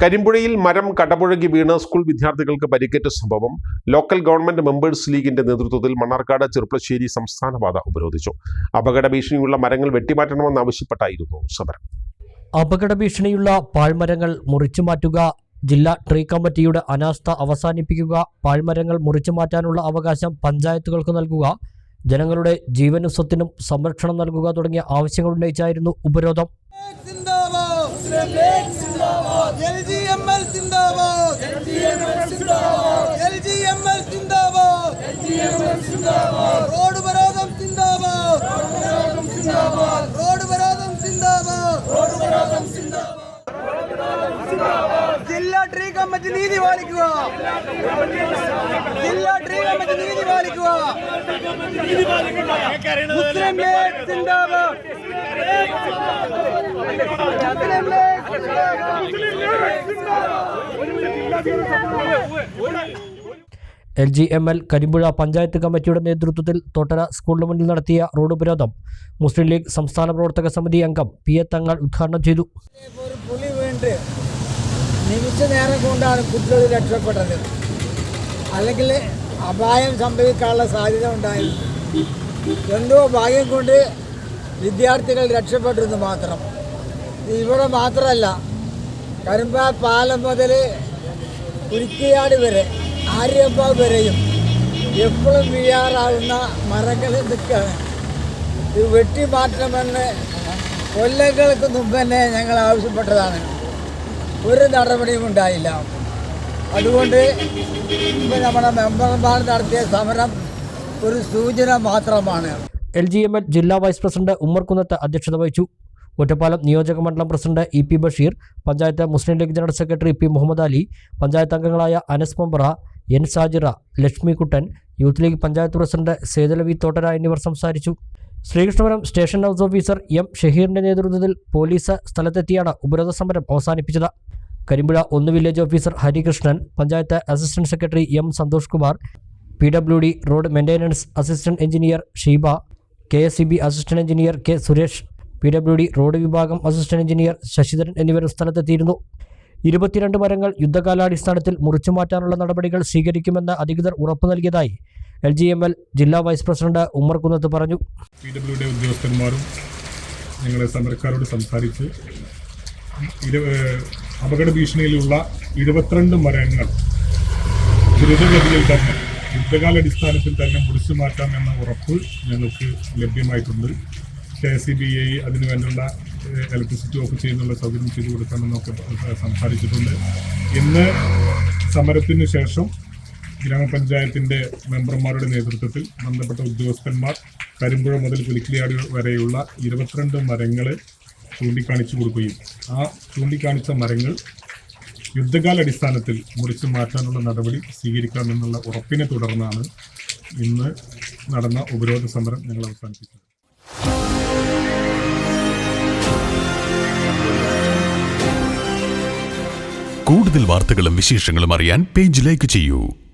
കരിമ്പുഴയിൽ മരം കടപുഴകി വീണ് സ്കൂൾ വിദ്യാർത്ഥികൾക്ക് പരിക്കേറ്റ സംഭവം ലോക്കൽ ഗവൺമെന്റ് മെമ്പേഴ്സ് ലീഗിന്റെ നേതൃത്വത്തിൽ മണ്ണാർക്കാട് ചെറുപ്പശ്ശേരി സംസ്ഥാനപാത ഉപരോധിച്ചു. അപകട ഭീഷണിയുള്ള മരങ്ങൾ വെട്ടിമാറ്റണമെന്നാവശ്യപ്പെട്ടായിരുന്നു സമരം. അപകട ഭീഷണിയുള്ള പാഴ്മരങ്ങൾ മുറിച്ചു മാറ്റുക ജില്ലാ ട്രീ കമ്മിറ്റിയുടെ അനാസ്ഥ അവസാനിപ്പിക്കുക പാഴ്മരങ്ങൾ മുറിച്ചു മാറ്റാനുള്ള അവകാശം പഞ്ചായത്തുകൾക്ക് നൽകുക ജനങ്ങളുടെ ജീവനും സ്വത്തിനും സംരക്ഷണം നൽകുക തുടങ്ങിയ ആവശ്യങ്ങൾ ഉന്നയിച്ചായിരുന്നു ഉപരോധം. L G M L zindabad. L G M L zindabad. Road ഉപരോധം സിന്ദാബാദ്. റോഡ് ഉപരോധം സിന്ദാബാദ്. ജില്ലാ ട്രീ കമ്മിറ്റി നീതി പാലിക്കുക. ജില്ലാ ട്രീ കമ്മിറ്റി നീതി പാലിക്കുക. L G M L Karimpuzha panchayat കമ്മിറ്റിയുടെ നേതൃത്വത്തിൽ തോട്ടര സ്കൂളിന് മുന്നിൽ നടത്തിയ റോഡ് ഉപരോധം. മുസ്ലിം ലീഗ് സംസ്ഥാന പ്രവർത്തക സമിതി അംഗം പി എ തങ്ങൾ ഉദ്ഘാടനം ചെയ്തു. നിമിഷ നേരം കൊണ്ടാണ് കുട്ടികൾ രക്ഷപ്പെട്ടത്. അല്ലെങ്കിൽ അപായം സംഭവിക്കാനുള്ള സാധ്യത ഉണ്ടായിരുന്നു. എന്തോ ഭാഗ്യം കൊണ്ട് വിദ്യാർത്ഥികൾ രക്ഷപ്പെട്ടിരുന്നു മാത്രം. ഇവിടെ മാത്രമല്ല കരുമ്പ പാലം മുതൽ കുരിക്കിയാട് വരെ ആര്യപ്പ വരെയും എപ്പോഴും വീഴാറാവുന്ന മരങ്ങൾ നിൽക്കുകയാണ് ഇത് വെട്ടി മാറ്റണമെന്ന് കൊല്ലങ്ങൾക്ക് മുമ്പ് തന്നെ ഞങ്ങൾ ആവശ്യപ്പെട്ടതാണ്. ഒരു നടപടിയും ഉണ്ടായില്ല. അതുകൊണ്ട് ഇപ്പം നമ്മുടെ മെമ്പർമാർ നടത്തിയ സമരം ഒരു സൂചന മാത്രമാണ്. എൽ ജി എം എൽ ജില്ലാ വൈസ് പ്രസിഡന്റ് ഉമ്മർകുന്നത്ത് അധ്യക്ഷത വഹിച്ചു. ഒറ്റപ്പാലം നിയോജക മണ്ഡലം president E P Basheer panchayat Muslim league general secretary P Muhammad Ali panchayat അംഗങ്ങളായ Anas Mampara N Sajira Lakshmikuttan youth league panchayat president Sethalavi Thottara എന്നിവർ സംസാരിച്ചു. Sreekrishnapuram station house officer M ഷഹീറിന്റെ നേതൃത്വത്തിൽ police സ്ഥലത്തെത്തിയാണ് ഉപരോധ സമരം അവസാനിപ്പിച്ചത്. കരിമ്പുഴ ഒന്ന് village officer Harikrishnan panchayat assistant secretary M Santhosh Kumar P W D road maintenance assistant engineer Sheeba K S C B assistant engineer K Suresh P W D road വിഭാഗം assistant engineer Sasidharan എന്നിവരും സ്ഥലത്തെത്തിയിരുന്നു. ഇരുപത്തിരണ്ട് മരങ്ങൾ യുദ്ധകാലാടിസ്ഥാനത്തിൽ മുറിച്ചു മാറ്റാനുള്ള നടപടികൾ സ്വീകരിക്കുമെന്ന് അധികൃതർ ഉറപ്പു നൽകിയതായി എൽ ജി എം എൽ ജില്ലാ വൈസ് പ്രസിഡന്റ് ഉമ്മർ കുന്നത്ത് പറഞ്ഞു. പി ഡബ്ല്യു ഡി ഉദ്യോഗസ്ഥന്മാരും ഞങ്ങളെ സമരക്കാരോട് സംസാരിച്ച് അപകട ഭീഷണിയിലുള്ള ഇരുപത്തിരണ്ട് മരങ്ങൾ ദ്രുതഗതിയിൽ തന്നെ യുദ്ധകാലടിസ്ഥാനത്തിൽ തന്നെ മുറിച്ചു മാറ്റാം എന്ന ഉറപ്പ് ഞങ്ങൾക്ക് ലഭ്യമായിട്ടുണ്ട്. കെ സി ബി ഐ ഏഹ് ഇലക്ട്രിസിറ്റി ഓഫ് ചെയ്യുന്നുള്ള സൗകര്യം ചെയ്തു കൊടുക്കാമെന്നൊക്കെ സംസാരിച്ചിട്ടുണ്ട്. ഇന്ന് സമരത്തിന് ശേഷം ഗ്രാമപഞ്ചായത്തിന്റെ മെമ്പർമാരുടെ നേതൃത്വത്തിൽ ബന്ധപ്പെട്ട ഉദ്യോഗസ്ഥന്മാർ കരിമ്പുഴ മുതൽ പുലിക്കിളിയാട് വരെയുള്ള ഇരുപത്തിരണ്ട് മരങ്ങൾ ചൂണ്ടിക്കാണിച്ചു കൊടുക്കുകയും ആ ചൂണ്ടിക്കാണിച്ച മരങ്ങൾ യുദ്ധകാലടിസ്ഥാനത്തിൽ മുറിച്ചു മാറ്റാനുള്ള നടപടി സ്വീകരിക്കാമെന്നുള്ള ഉറപ്പിനെ തുടർന്നാണ് ഇന്ന് നടന്ന ഉപരോധ സമരം ഞങ്ങൾ അവസാനിപ്പിച്ചത്. കൂടുതൽ വാർത്തകളും വിശേഷങ്ങളും അറിയാൻ പേജ് ലൈക്ക് ചെയ്യൂ.